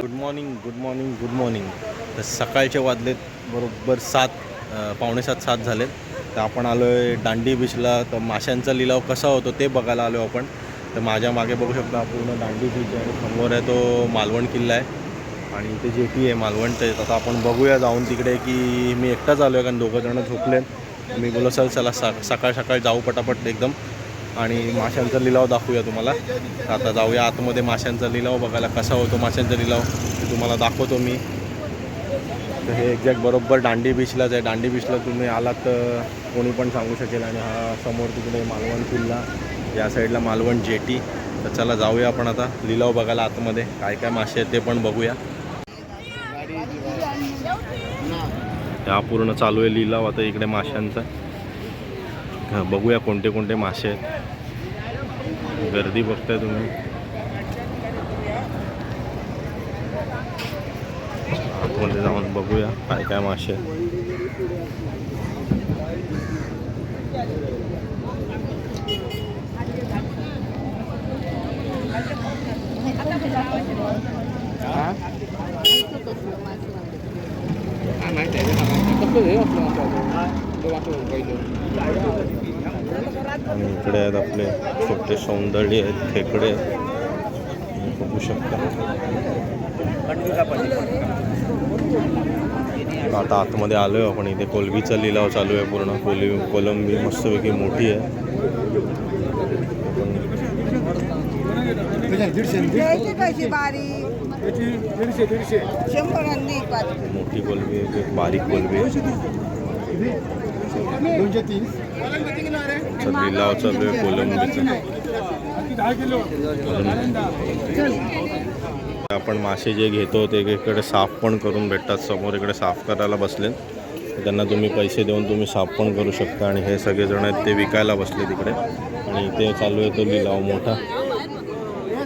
Good morning good morning good morning तर सकाळचे वाजलेत बरोबर सात अ, पावणेसात सात झालेत तर आपण आलो आहे दांडी बीचला तर माशांचा लिलाव कसा होतो ते बघायला आलो आपण. तर माझ्या मागे बघू शकता पूर्ण दांडी बीच आहे. समोर आहे तो मालवण किल्ला आहे. आणि इथे जेटी आहे मालवण. ते आता आपण बघूया जाऊन तिकडे की मी एकटाच आलो आहे कारण दोघं झोपले झोपलेत. मी बोलो चल चला सा सकाळ सकाळी जाऊ पटापट एकदम. आणि माशांचा लिलाव दाखवूया तुम्हाला. आता जाऊया आतमध्ये माशांचा लिलाव बघायला कसा होतो माशांचा लिलाव. ते तुम्हाला दाखवतो मी. तर हे एक्झॅक्ट बरोबर दांडी बीचलाच आहे. दांडी बीचला तुम्ही आलात तर कोणी पण सांगू शकेल. आणि हा समोर तिकडे मालवण किल्ला या साईडला मालवण जेटी. तर चला जाऊया आपण आता. लिलाव बघायला आतमध्ये. काय काय मासे आहेत ते पण बघूया. हा पूर्ण चालू आहे लिलाव आता इकडे माशांचा. बघूया कोणते कोणते मासे आहेत. गर्दी बघताय तुम्ही. आतमध्ये जाऊन बघूया काय काय मासे आहेत. आणि इकडे आहेत आपले छोटे सौंदर्य आहेत खेकडे बघू शकता. आता आतमध्ये आलोय आपण इथे कोलंबीचा लिलाव चालू आहे पूर्ण. कोली कोलंबी मस्तपैकी मोठी आहे. एक बाजू मोठी कोलंबी आहे एक बारीक कोलंबी आहे दोनशे तीस. चालू आहे? कोलंबीचा आपण मासे जे घेतो ते इकडे साफ पण करून भेटतात. समोर इकडे साफ करायला बसलेत. त्यांना तुम्ही पैसे देऊन तुम्ही साफ पण करू शकता. आणि हे सगळेजण आहेत ते विकायला बसले तिकडे आणि इथे चालू आहे तो लिलाव मोठा.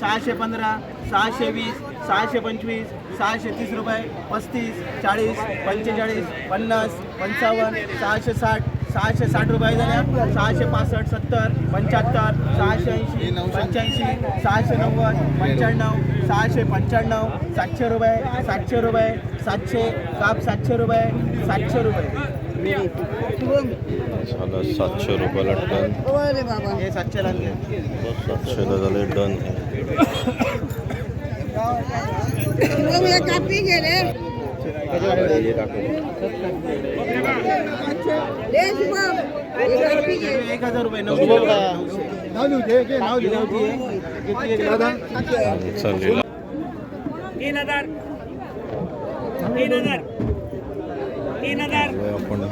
सहाशे पंधरा सहाशे वीस सहाशे पंचवीस सहाशे तीस रुपये पस्तीस चाळीस पंचेचाळीस पन्नास पंचावन्न सहाशे साठ सहाशे साठ रुपये झाल्या. सहाशे पासष्ट सत्तर पंच्याहत्तर सहाशे ऐंशी पंच्याऐंशी सहाशे नव्वद पंच्याण्णव सहाशे पंच्याण्णव सातशे रुपये सातशे रुपये सातशे काप सातशे रुपये सातशे रुपये. सातशे रुपयाला टन हे सातशे लागले सातशेला झाले एक हजार रुपये नाव लिहू नाव लिहू तीन हजार तीन हजार तीन हजार आपण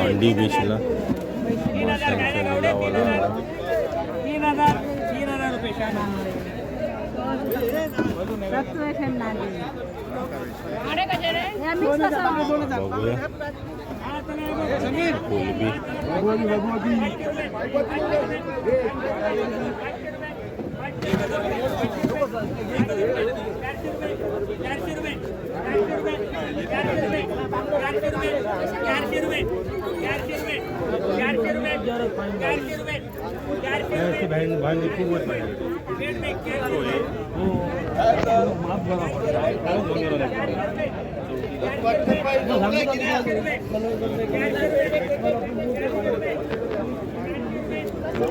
अंडी बेचला तीन हजार तीन हजार रुपये चारशे रुपये चारशे रुपये चारशे रुपये चारशे रुपये चारशे रुपये त्याची भांड भांडी पूर्वच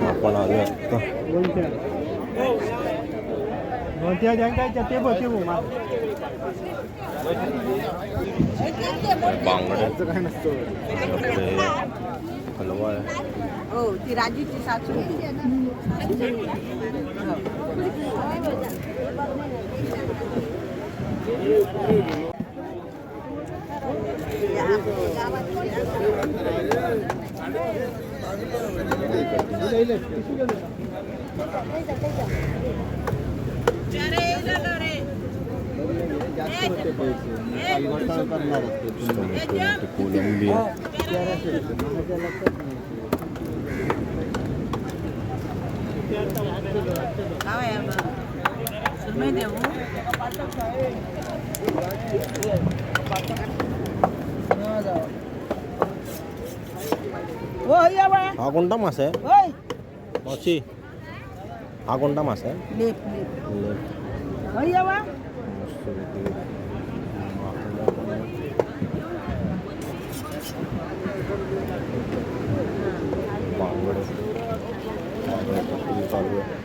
आपण आलो असतो ત્યાં જાય ત્યાં તે બસ એવું માં हलवा है हो ती राजूची सासू ले ले टिशू ले ले टोमॅटो मोठी कोलंबी हा कोणता मासा आहे मावशी हा कोणता मासा आहे लेप लेप ले. मस्तपैकी. बांगडे बांगडे पकडून चालू आहे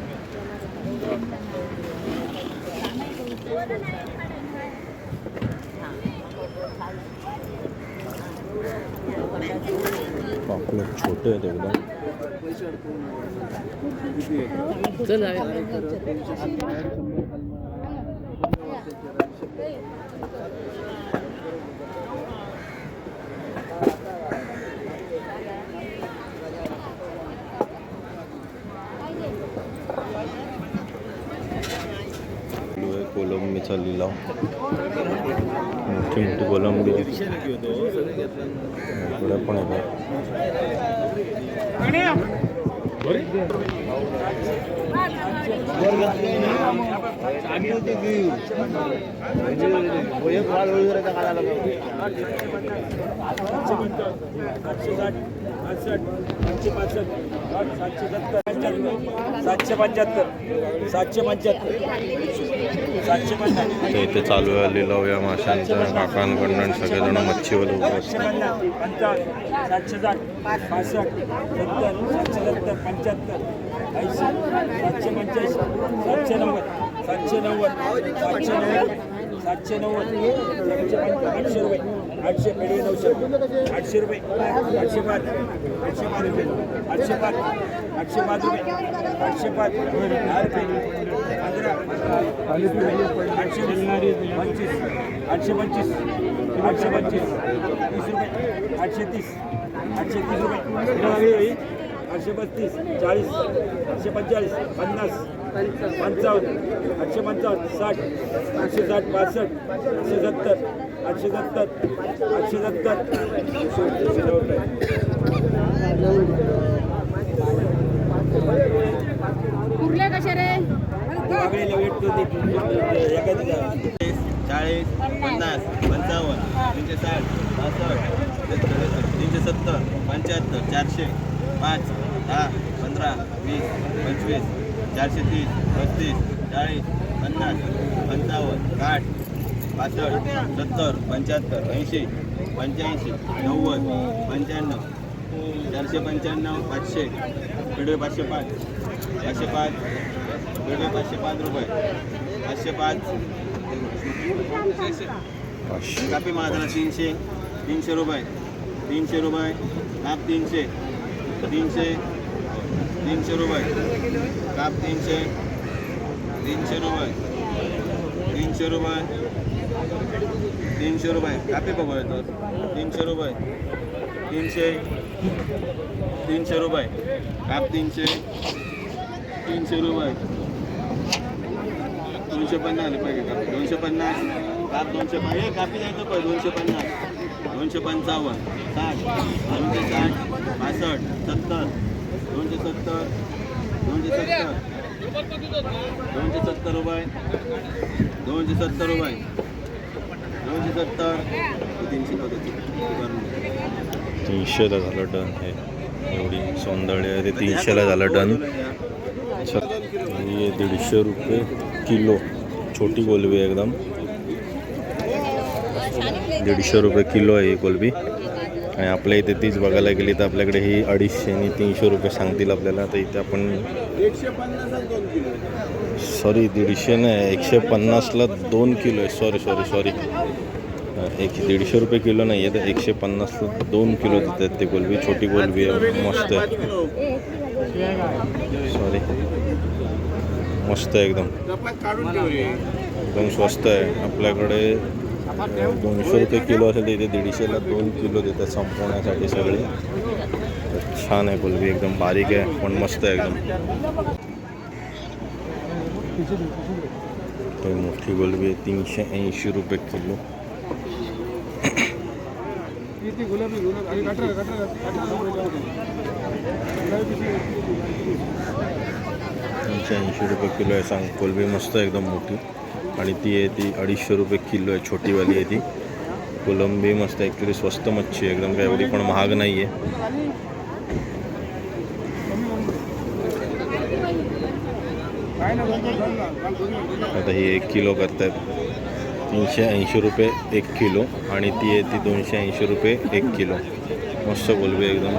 पापलेट छोटे आहेत एकदम चालू आहे कोलंबीचा लिलाव मोठी मोठी कोलंबी आहे. इकडे पण आहे सातशे पंच्याहत्तर. सातशे पंच्याहत्तर. सातशे पंच्याहत्तर. तर इथे चालू आहे लिलाव या माशांचं काकांकडनं सगळेजण मच्छीवर उभे सातशे सातशे सत्तर पंच्याहत्तर ऐंशी सातशे सातशे नव्वद सातशे नव्वद सातशे नव्वद सातशे नव्वद सातशे आठशे रुपये आठशे पेढे नऊशे आठशे रुपये आठशे पाच आठशे पाच रुपये आठशे पाच आठशे पाच रुपये आठशे पाच दहा रुपये आठशे पंचवीस आठशे पंचवीस आठशे पंचवीस तीस रुपये आठशे तीस आठशे तीस रुपये आठशे पस्तीस चाळीस आठशे पंचेचाळीस पन्नास पंचावन्न आठशे पंचावन्न साठ आठशे साठ पासष्ट आठशे सत्तर आठशे सत्तर आठशे सत्तर चाळीस पन्नास पंचावन्न तीनशे साठ पासष्ट तीनशे सत्तर पंच्याहत्तर चारशे पाच दहा पंधरा वीस पंचवीस चारशे तीस पस्तीस चाळीस पन्नास पंचावन्न साठ पासष्ट सत्तर पंच्याहत्तर ऐंशी पंच्याऐंशी नव्वद पंच्याण्णव चारशे पंच्याण्णव पाचशे पेढे पाचशे पाच. पाचशे पाच पेढे पाचशे पाच रुपये. पाचशे पाच. कापी महाजना तीनशे तीनशे रुपये. तीनशे रुपये काप तीनशे तीनशे तीनशे रुपये. काप तीनशे तीनशे रुपये. तीनशे रुपये तीनशे रुपये. कापी बघू येतो तीनशे रुपये. तीनशे तीनशे रुपये. काप तीनशे तीनशे रुपये दोनशे पन्नास रुपये काप. दोनशे पन्नास. काप दोनशे हे कापी जायचं पण दोनशे पन्नास. दोनशे पंचावन्न. साठ. दोनशे साठ. पासष्ट सत्तर. दोनशे सत्तर. दोनशे सत्तर. दोनशे सत्तर रुपये. दोनशे सत्तर रुपये. दोनशे सत्तर. तीनशे तीनशेला झालं डन हे. एवढी सौंदर्य आहे ते तीनशेला झालं डन. अच्छा ये दीडशे रुपये किलो छोटी कोलबी आहे एकदम. दीडशे रुपये किलो आहे ही कोलबी आणि आपल्या इथे तीच बघायला गेली तर आपल्याकडे ही अडीचशे आणि तीनशे रुपये सांगतील आपल्याला. तर इथे आपण सॉरी दीडशे नाही एकशे पन्नासला दोन किलो आहे. सॉरी सॉरी सॉरी एक दीडशे रुपये किलो नाही आहे तर एकशे पन्नासला दोन किलो देतात ते कोलबी छोटी कोलबी आहे मस्त आहे. सॉरी मस्त आहे एकदम. एकदम स्वस्त आहे. आपल्याकडे दोनशे रुपये किलो असेल तर इथे दीडशेला दोन किलो संपवण्यासाठी सगळे. तर छान आहे कोलबी एकदम बारीक पण मस्त आहे एकदम. गोलबी आहे, तीनशे ऐंशी रुपये किलो. तीनशे ऐंशी रुपये किलो आहे सांग. कोलबी मस्त आहे एकदम मोठी. आणि ती आहे ती अडीचशे रुपये किलो आहे छोटीवाली आहे ती. कोलंबी मस्त आहे ॲक्च्युली स्वस्त मच्छी आहे एकदम काय एवढी पण महाग नाही आहे. आता ही एक किलो करतायत. तीनशे ऐंशी रुपये एक किलो आणि ती आहे ती दोनशे ऐंशी रुपये एक किलो. मस्त कोलबी एकदम.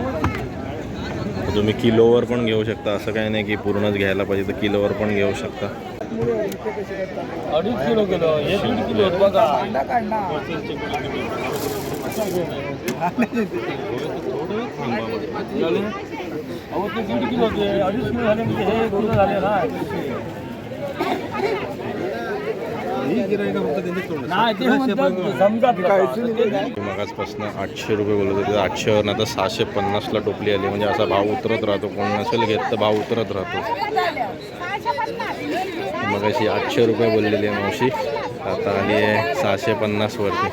तुम्ही किलोवर पण घेऊ शकता. असं काही नाही की पूर्णच घ्यायला पाहिजे तर किलोवर पण घेऊ शकता. अडीच किलो किलो. एक दीड किलो बघा. किलो अडीच किलो झाले म्हणजे हे किलो झाले ना नाही ते म्हणतात समजा मगाचपासून आठशे रुपये बोलत होते. आठशेवरून आता सहाशे पन्नासला टोपली आली. म्हणजे असा भाव उतरत राहतो. कोण नसेल घेत तर भाव उतरत राहतो. मग अशी आठशे रुपये बोललेली आहे मावशी. आता आली आहे सहाशे पन्नासवरती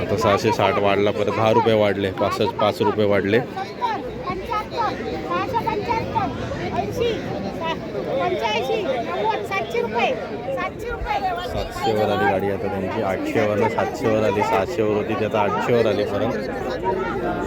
आता सहाशे साठ वाढला परत दहा रुपये वाढले. पाच पाच रुपये वाढले. सातशेवर आली गाडी आता त्यांची. आठशेवरनं सातशेवर आली सातशेवर होती ती आता आठशेवर आली परत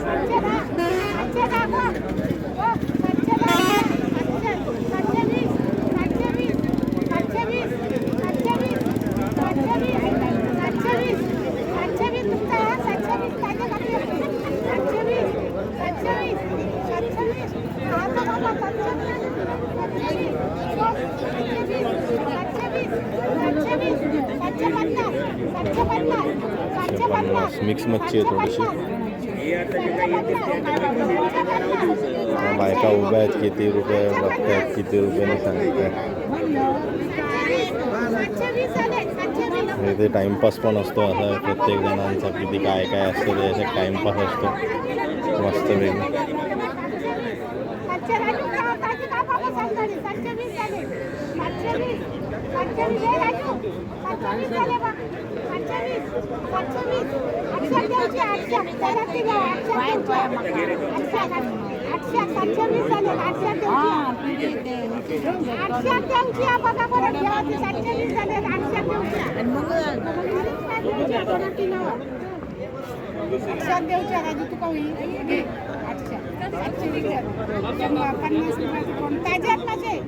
पन्नास मिक्स मच्छी आहे थोडीशी. बायका उभ्या आहेत किती रुपये बघतायत किती रुपयाने सांगतायत. इथे ते टाइमपास पण असतो असा प्रत्येक जणांचा किती काय काय असतं ते असं टाइमपास असतो. मस्त वेगळं आठशे देवच्या राजू तुका होईल पन्नास रुपयाचे कोण ताजे आहेत माझे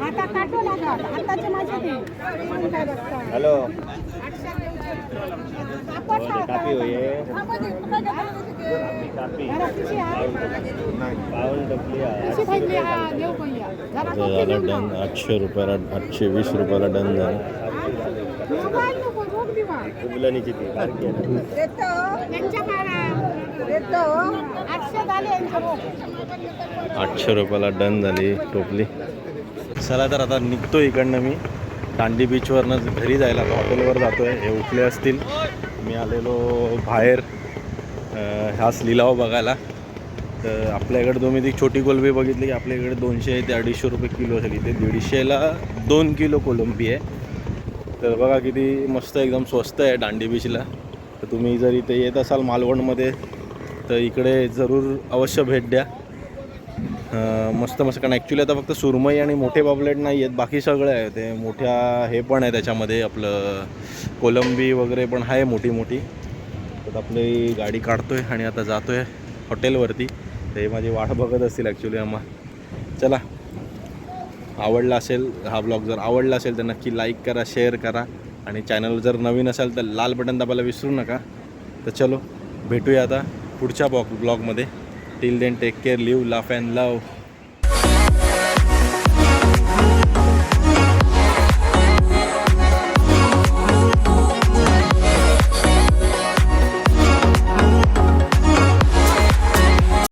हातात काटू लागत हाताचे माझे ते हॅलो. हा? हा, आठशे रुपयाला आठशे वीस रुपयाला डन झालं आठशे आठशे रुपयाला डन झाली टोपली. चला तर आता निघतो इकडनं मी. दांडी बीचवरनं घरी जायला आता हॉटेलवर जातो आहे हे उठले असतील. मी आलेलो बाहेर. अं, हाच लिलाव बघायला. तर आपल्याकडे तुम्ही ती छोटी कोलंबी बघितली की आपल्याकडे दोनशे ते अडीचशे रुपये किलो झाली ते दीडशेला दोन किलो कोलंबी आहे. तर बघा किती मस्त एकदम स्वस्त आहे दांडी बीचला तर तुम्ही जर इथे येत असाल मालवणमध्ये तर इकडे जरूर अवश्य भेट द्या. मस्त मस्त कारण ॲक्च्युली आता फक्त सुरमई आणि मोठे पापलेट नाही आहेत बाकी सगळं आहे ते मोठ्या हे पण आहे त्याच्यामध्ये आपलं कोलंबी वगैरे पण आहे मोठी मोठी. तर आपली गाडी काढतो आहे आणि आता जातो आहे हॉटेलवरती ते माझी वाट बघत असतील ॲक्च्युली आम्हा. चला आवडला असेल हा ब्लॉग जर आवडला असेल तर नक्की लाईक करा शेअर करा. आणि चॅनल जर नवीन असेल तर लाल बटन दाबायला विसरू नका. तर चलो भेटूया आता पुढच्या ब्लॉग ब्लॉगमध्ये till then take care live laugh and love